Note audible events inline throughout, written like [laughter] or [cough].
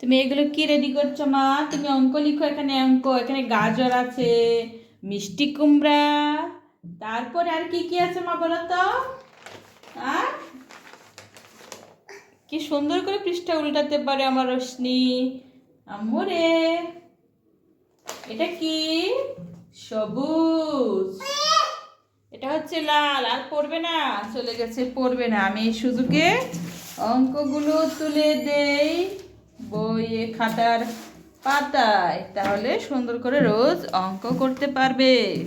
তুমি এগুলো কি রেডি করছ, মা? তুমি অঙ্ক লিখো এখানে, অঙ্ক। এখানে গাজর আছে, মিষ্টি কুমড়া। তারপরে আর কি কি আছে মা বলো তো? কি সুন্দর করে পৃষ্ঠা উল্টাতে পারে আমার রশ্মি। আম্মুরে, এটা কি? সবুজ। এটা হচ্ছে লাল, আর পড়বে না? চলে গেছে, পড়বে না। আমি শুধুকে অঙ্কগুলো তুলে দেই। বইয়ে খাতার পাতায়। তাহলে সুন্দর করে রোজ অঙ্ক করতে পারবে।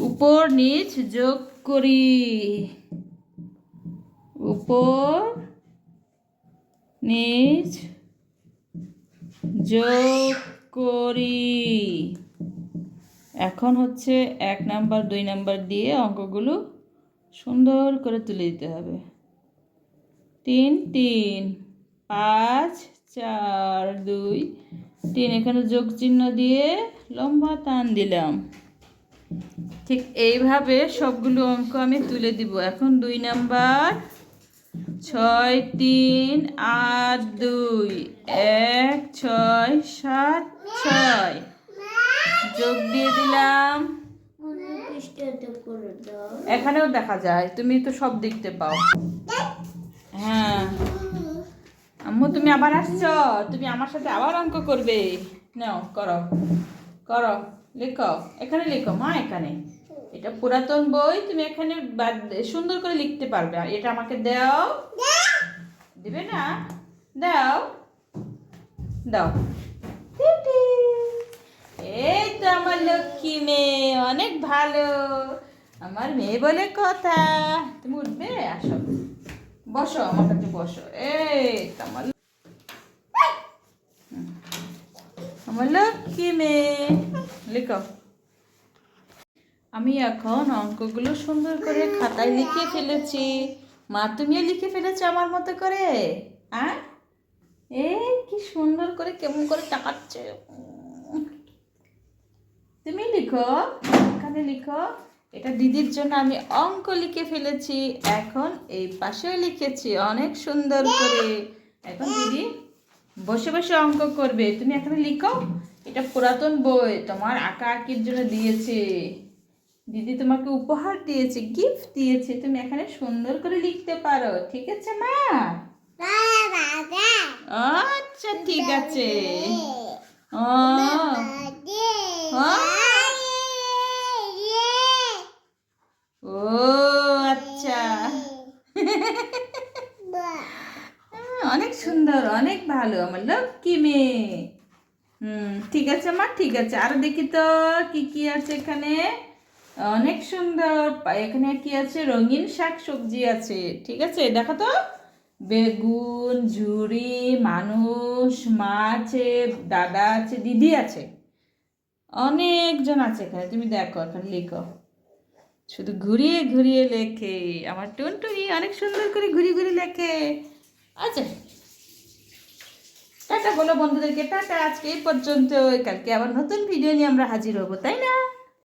উপর, নিচ যোগ করি। উপর, নিচ যোগ করি। এখন হচ্ছে এক নাম্বার, দুই নাম্বার দিয়ে অঙ্কগুলো সুন্দর করে তুলে দিতে হবে। তিন তিন। পাঁচ, চার, দুই, তিন। এখানে যোগ চিহ্ন দিয়ে লম্বা টান দিলাম। ঠিক এইভাবে সবগুলো অঙ্ক আমি তুলে দিব। এখন দুই নাম্বার, ছয়, তিন, আট, দুই, এক, ছয়, সাত, ছয়। যোগ দিয়ে দিলাম। এখানেও দেখা যায়, তুমি তো সব দেখতে পাও। হ্যাঁ। আম্মু, তুমি আবার আসছো? তুমি আমার সাথে আবার অঙ্ক করবে। নাও, করো। করো, লেখো। এখানে লেখো, মা, এখানে। এটা পুরাতন বই, তুমি এখানে সুন্দর করে লিখতে পারবে। আর এটা আমাকে দাও। দেবে না? দাও। দাও। এই তো আমার লক্ষ্মী মেয়ে, অনেক ভালো। আমার মেয়ে বলে কথা। তুমি উঠবে? আসো। বসো, আমার কাছে বসো। এই তো আমার হুম। লিখো। আমি এখন অঙ্কগুলো সুন্দর করে খাতায় লিখে ফেলেছি। মা, তুমিও লিখে ফেলেছো আমার মতো করে? হ্যাঁ এ, কি সুন্দর করে কেমন করে টাকাচ্ছে তুমি লিখো, এখানে লিখো। এটা দিদির জন্য আমি অঙ্ক লিখে ফেলেছি। এখন এই পাশেও লিখেছি অনেক সুন্দর করে। এখন দিদি বসে বসে অঙ্ক করবে। তুমি এখানে লিখো, এটা পুরাতন বই, তোমার আঁকা আঁকির জন্য দিয়েছে। দিদি তোমাকে উপহার দিয়েছে গিফট দিয়েছে, তুমি এখানে সুন্দর করে লিখতে পারো, ঠিক আছে মা? আচ্ছা ঠিক আছে। ও আচ্ছা। [laughs] অনেক সুন্দর, অনেক ভালো, আমার লক্ষ্মী মেয়ে? হুম, ঠিক আছে মা, ঠিক আছে। আর দেখি তো, কি কি আছে এখানে? অনেক সুন্দর এখানে কি আছে? রঙিন শাক সবজি আছে, ঠিক আছে? দেখো তো। বেগুন ঝুড়ি মানুষ, মা আছে, দাদা আছে, দিদি আছে। অনেকজন আছে এখানে, তুমি দেখো, এখানে লিখো। শুধু ঘুরিয়ে ঘুরিয়ে লেখে। আমার টুনটুনি অনেক সুন্দর করে ঘুরিয়ে ঘুরিয়ে লেখে। আচ্ছা টাটা বলো বন্ধুদেরকে, টাটা, আজকে এই পর্যন্ত কালকে আবার নতুন ভিডিও নিয়ে আমরা হাজির হব, তাই না?